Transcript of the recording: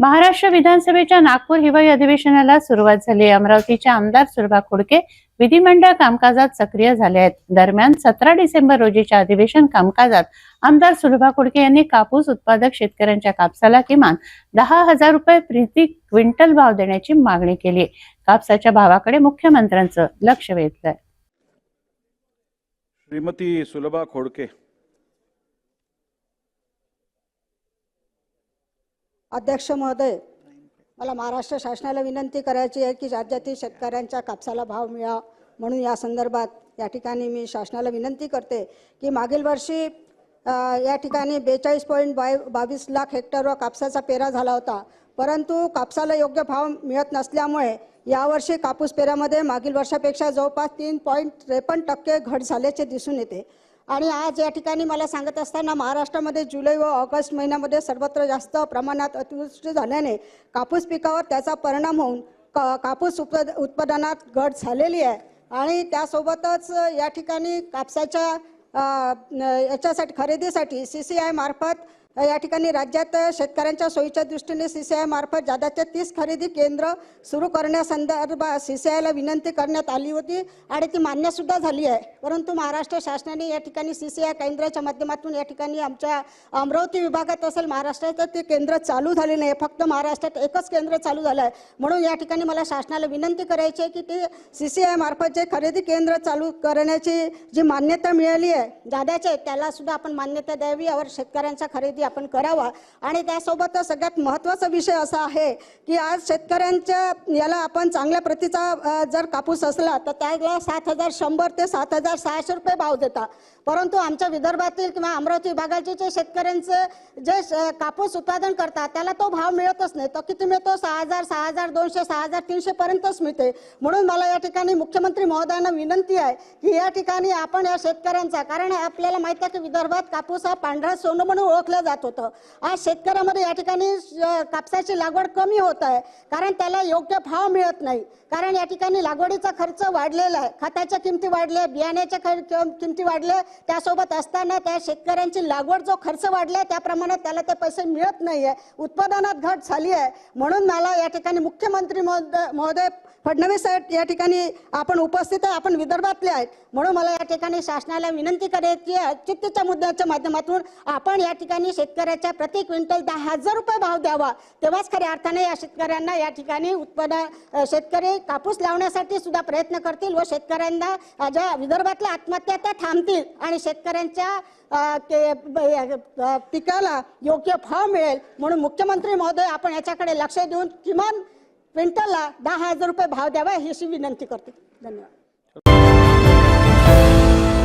महाराष्ट्र विधानसभेच्या नागपूर हिवाळी अधिवेशनाला सुरुवात झाली. अमरावतीच्या आमदार सुरभा खोडके विधिमंडळ कामकाजात सक्रिय झाले आहेत. दरम्यान सतरा डिसेंबर रोजीच्या अधिवेशन कामकाजात आमदार सुरभा खोडके यांनी कापूस उत्पादक शेतकऱ्यांच्या कापसाला किमान दहा हजार रुपये प्रति क्विंटल भाव देण्याची मागणी केली कापसाच्या भावाकडे मुख्यमंत्र्यांचं लक्ष वेधलंय. श्रीमती सुलभा खोडके अध्यक्ष महोदय मला महाराष्ट्र शासनाला विनंती करायची आहे की राज्यातील शेतकऱ्यांच्या कापसाला भाव मिळा म्हणून या संदर्भात या ठिकाणी मी शासनाला विनंती करते की मागील वर्षी या ठिकाणी बेचाळीस पॉईंट बाय बावीस लाख हेक्टरवर कापसाचा पेरा झाला होता. परंतु कापसाला योग्य भाव मिळत नसल्यामुळे यावर्षी कापूस पेऱ्यामध्ये मागील वर्षापेक्षा जवळपास तीन पॉईंट त्रेपन्न टक्के घट झाल्याचे दिसून येते. आणि आज या ठिकाणी मला सांगत असताना महाराष्ट्रामध्ये जुलै व ऑगस्ट महिन्यामध्ये सर्वत्र जास्त प्रमाणात अतिवृष्टी झाल्याने कापूस पिकावर त्याचा परिणाम होऊन का कापूस उप उत्पादनात घट झालेली आहे. आणि त्यासोबतच या ठिकाणी कापसाच्या याच्यासाठी खरेदीसाठी सी सी आय मार्फत या ठिकाणी राज्यात शेतकऱ्यांच्या सोयीच्या दृष्टीने सी सी आय मार्फत जादाच्या तीस खरेदी केंद्र सुरू करण्यासंदर्भात सी सी आयला विनंती करण्यात आली होती आणि ती मान्यसुद्धा झाली आहे. परंतु महाराष्ट्र शासनाने या ठिकाणी सी सी आय केंद्राच्या माध्यमातून या ठिकाणी आमच्या अमरावती विभागात असेल महाराष्ट्रात ते केंद्र चालू झाले नाही. फक्त महाराष्ट्रात एकच केंद्र चालू झालं आहे म्हणून या ठिकाणी मला शासनाला विनंती करायची आहे की ते सी सी आय मार्फत जे खरेदी केंद्र चालू करण्याची जी मान्यता मिळाली आहे जादाचे त्याला सुद्धा आपण मान्यता द्यावी. यावर शेतकऱ्यांचा खरेदी आपण करावा. आणि त्यासोबतच सगळ्यात महत्त्वाचा विषय असा आहे की आज शेतकऱ्यांच्या याला आपण चांगल्या प्रतीचा जर कापूस असला तर त्याला सात हजार शंभर ते सात हजार सहाशे रुपये भाव देता परंतु आमच्या विदर्भातील किंवा अमरावती विभागाचे जे शेतकऱ्यांचे जे कापूस उत्पादन करतात त्याला तो भाव मिळतच नाही. तो किती मिळतो? सहा हजार सहा हजार दोनशे सहा हजार तीनशे पर्यंतच मिळते. म्हणून मला या ठिकाणी मुख्यमंत्री महोदयांना विनंती आहे की या ठिकाणी आपण या शेतकऱ्यांचा कारण आपल्याला माहीत आहे की विदर्भात कापूस हा पांढरा सोनं म्हणून ओळखलं जात होतं. आज शेतकऱ्यामध्ये या ठिकाणी कापसाची लागवड कमी होत आहे. कारण त्याला योग्य भाव मिळत नाही. कारण या ठिकाणी लागवडीचा खर्च वाढलेला आहे. खताच्या किमती वाढल्या बियाण्याच्या खर्च किमती वाढल्या. त्यासोबत असताना त्या शेतकऱ्यांची लागवड जो खर्च वाढला त्याप्रमाणे त्याला ते पैसे मिळत नाही आहे उत्पादनात घट झाली आहे. म्हणून मला या ठिकाणी मुख्यमंत्री महोदय महोदय फडणवीस साहेब या ठिकाणी आपण उपस्थित आहे. आपण विदर्भातले आहेत. म्हणून मला या ठिकाणी शासनाला विनंती करायची चित्तच्या मुद्द्याच्या माध्यमातून आपण या ठिकाणी शेतकऱ्याच्या प्रति क्विंटल दहा हजार रुपये भाव द्यावा. तेव्हाच खऱ्या अर्थाने या शेतकऱ्यांना या ठिकाणी उत्पन्न शेतकरी कापूस लावण्यासाठी सुद्धा प्रयत्न करतील व शेतकऱ्यांना ज्या विदर्भातल्या आत्महत्या त्या थांबतील आणि शेतकऱ्यांच्या पिकाला योग्य भाव मिळेल. म्हणून मुख्यमंत्री महोदय आपण याच्याकडे लक्ष देऊन किमान क्विंटलला दहा हजार रुपये भाव द्यावा ही अशी विनंती करते. धन्यवाद.